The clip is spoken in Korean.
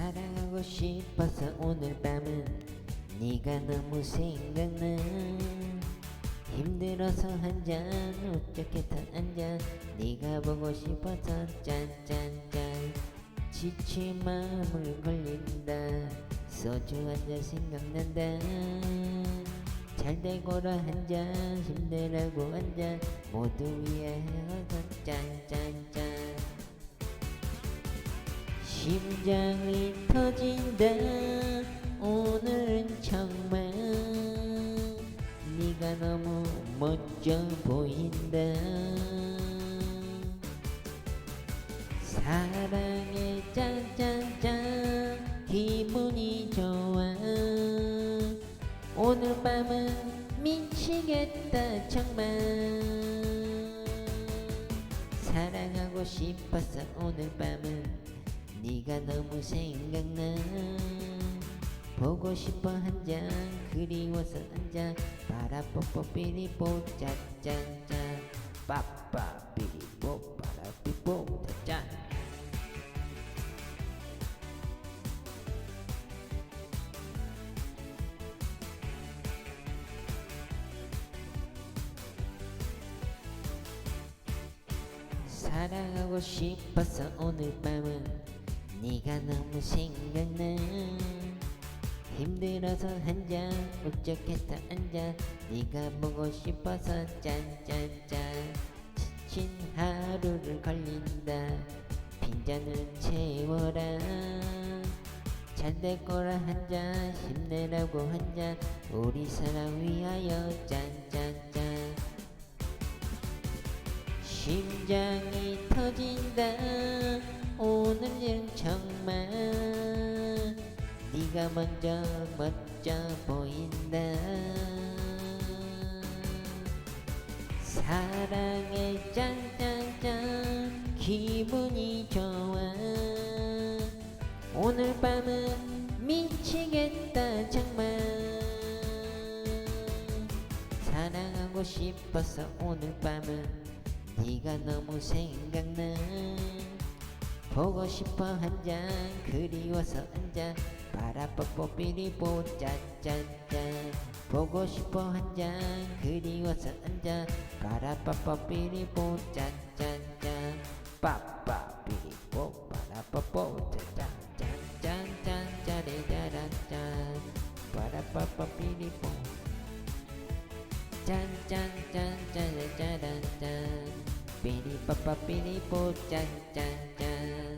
사랑하고 싶어서 오늘 밤은 네가 너무 생각나. 힘들어서 한 잔 우쩍해서 앉아. 네가 보고 싶어서 짠짠짠. 지친 마음을 걸린다. 소주 한 잔 생각난다. 잘 되고라 한 잔 힘내라고 앉아 모두 위하여서 짠짠짠 심장이 터진다. 오늘은 정말 네가 너무 멋져 보인다. 사랑해 짠짠짠 기분이 좋아. 오늘 밤은 미치겠다 정말. 사랑하고 싶어서 오늘 밤은 네가 너무 생각나. 보고 싶어 한잔 그리워서 앉아 바라뽀뽀 삐리뽀 짠짠짠. 빠빠 삐리뽀 바라삐뽀 짠. 사랑하고 싶어서 오늘 밤은 네가 너무 생각나 힘들어서 한잔 울적해서 앉아. 네가 보고 싶어서 짠짠짠. 지친 하루를 걸린다. 빈잔을 채워라. 잘 될 거라 한잔 힘내라고 한잔 우리 사랑 위하여 짠짠짠. 심장이 터진다 오늘은 정말 네가 먼저 멋져 보인다. 사랑해 짠짠짠 기분이 좋아. 오늘 밤은 미치겠다 정말. 사랑하고 싶어서 오늘 밤은 네가 너무 생각나 보고 싶어 한 잔 그리워서 앉아 바라뽀뽀 삐리뽀 짠짠짠. 보고 싶어 한 잔 그리워서 앉아 바라뽀뽀 삐리뽀 짠짠짠. 빠빠 삐리뽀 바라뽀뽀 짠짠짠짠 짜리짜란짠. 바라빠빠 삐리뽀 짠짠짠짠짠짠짠. 삐리빠빠 삐리뽀 짠짠짠 friends.